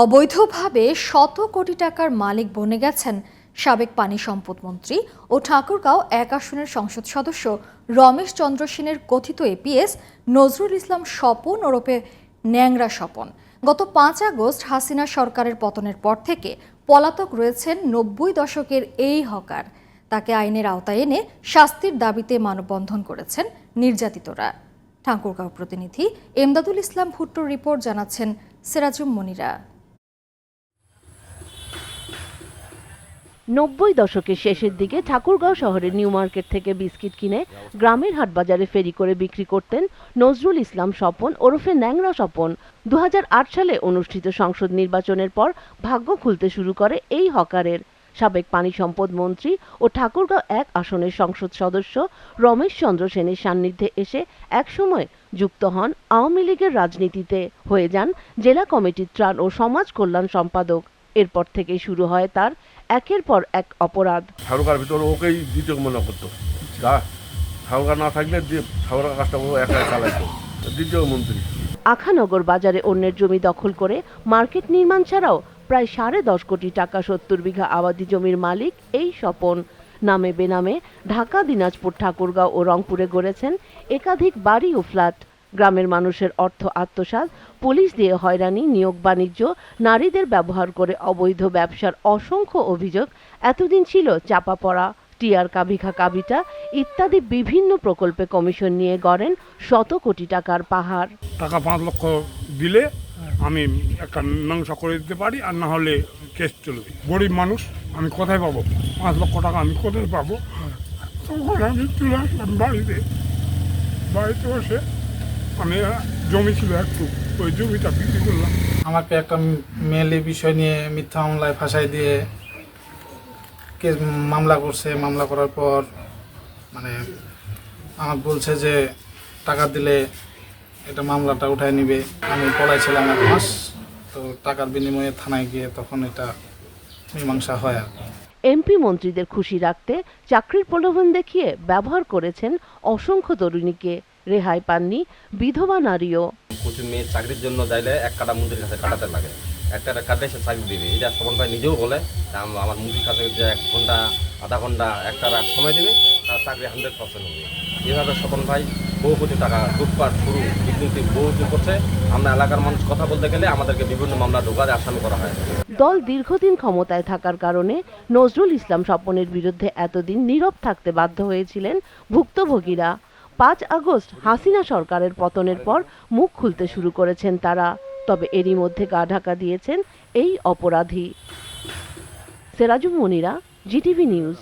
অবৈধভাবে শত কোটি টাকার মালিক বনে গেছেন সাবেক পানি সম্পদ মন্ত্রী ও ঠাকুরগাঁও এক আসনের সংসদ সদস্য রমেশ চন্দ্র সেনের কথিত এপিএস নজরুল ইসলাম স্বপন ওরফে ন্যাংরা স্বপন। গত পাঁচ আগস্ট হাসিনা সরকারের পতনের পর থেকে পলাতক রয়েছেন নব্বই দশকের এই হকার। তাকে আইনের আওতায় এনে শাস্তির দাবিতে মানববন্ধন করেছেন নির্যাতিতরা। ঠাকুরগাঁও প্রতিনিধি এমদাদুল ইসলাম ভুট্টোর রিপোর্ট জানাচ্ছেন সিরাজুম মনিরা। নব্বই দশকের শেষের দিকে ঠাকুরগাঁও শহরের নিউ মার্কেট থেকে বিস্কিট কিনে গ্রামের হাটবাজারে ফেরি করে বিক্রি করতেন নজরুল ইসলাম স্বপন ওরফে ন্যাংরা স্বপন। দু সালে অনুষ্ঠিত সংসদ নির্বাচনের পর ভাগ্য খুলতে শুরু করে এই হকারের। সাবেক পানি সম্পদ মন্ত্রী ও ঠাকুরগাঁও এক আসনের সংসদ সদস্য রমেশ চন্দ্র সেনের সান্নিধ্যে এসে একসময় যুক্ত হন আওয়ামী লীগের রাজনীতিতে। হয়ে যান জেলা কমিটির ত্রাণ ও সমাজ কল্যাণ সম্পাদক। এরপর থেকে শুরু হয় তার একের পর এক অপরাধ। ঠাকুরকার ভিতরে ওকেই দ্বিতীয় মনে করতো। ঠাকুরকার না থাকলে ঠাকুরকার কাজটা ও একা চালাইতো। দ্বিতীয় মন্ত্রী। আখানগর বাজারে অন্যের জমি দখল করে মার্কেট নির্মাণ ছাড়াও প্রায় সাড়ে দশ কোটি টাকা সত্তর বিঘা আবাদি জমির মালিক এই স্বপন। নামে বেনামে ঢাকা দিনাজপুর ঠাকুরগাঁও ও রংপুরে গড়েছেন একাধিক বাড়ি ও ফ্ল্যাট। গ্রামের মানুষের অর্থ আত্মসাৎ, পুলিশ দিয়ে হয়রানি, নিয়োগ বাণিজ্য, নারীদের ব্যবহার করে অবৈধ ব্যবসার অসংখ্য অভিযোগ, এতদিন ছিল চাপা পড়া টিআর কাবিখা কাবিটা ইত্যাদি বিভিন্ন প্রকল্পে কমিশন নিয়ে গড়েন শত কোটি টাকার পাহাড়। টাকা পাঁচ লক্ষ দিলে আমি একটা মীমাংসা করে দিতে পারি আর না হলে কেস চলবে গরিব মানুষ, আমি কোথায় পাবো? পাঁচ লক্ষ টাকা আমি কোথায় পাবো? তখন আমি চলে আসলাম বাড়িতে। বাড়িতে বসে আমি জমি ছিল একটু ওই জমিটা বিক্রি করলাম। আমাকে একটা মেলে বিষয় নিয়ে মিথ্যা মামলায় ফাঁসাই দিয়ে কেস মামলা করছে। মামলা করার পর মানে আমার বলছে যে টাকা দিলে এটা মামলাটা উঠায় নিবে। আমি পড়াইছিলাম এক মাস তো টাকার বিনিময়ে থানায় গিয়ে তখন এটা মীমাংসা হয় আর এমপি মন্ত্রীদের খুশি রাখতে চাকরির প্রলোভন দেখিয়ে ব্যবহার করেছেন অসংখ্য তরুণীকে। রেহাই পাননি বিধবা নারীও। প্রচুর মেয়ে চাকরির জন্য যাইলে এক কাটা মন্ত্রীর কাছে কাটাতে লাগে। একটা কাটলে সে চাকরি দিবে। এটা শোভন ভাই নিজেও বলে আমার মন্ত্রীর কাছে যে এক ঘণ্টা আধা ঘণ্টা একটা রাত সময় দেবে তার চাকরি হান্ড্রেড পার্সেন্ট হবে। এভাবে স্বপন ভাই বহু কোটি টাকা লুটপাট শুরু দুর্নীতি বহু কিছু করছে। আমরা এলাকার মানুষ কথা বলতে গেলে আমাদেরকে বিভিন্ন মামলা ঢোকাতে আসামি করা হয়। দল দীর্ঘদিন ক্ষমতায় থাকার কারণে নজরুল ইসলাম স্বপনের বিরুদ্ধে এতদিন নীরব থাকতে বাধ্য হয়েছিলেন ভুক্তভোগীরা। পাঁচ আগস্ট হাসিনা সরকারের পতনের পর মুখ খুলতে শুরু করেছেন তারা। তবে এরই মধ্যে গা ঢাকা দিয়েছেন এই অপরাধী। Seraju Monira, GTV news.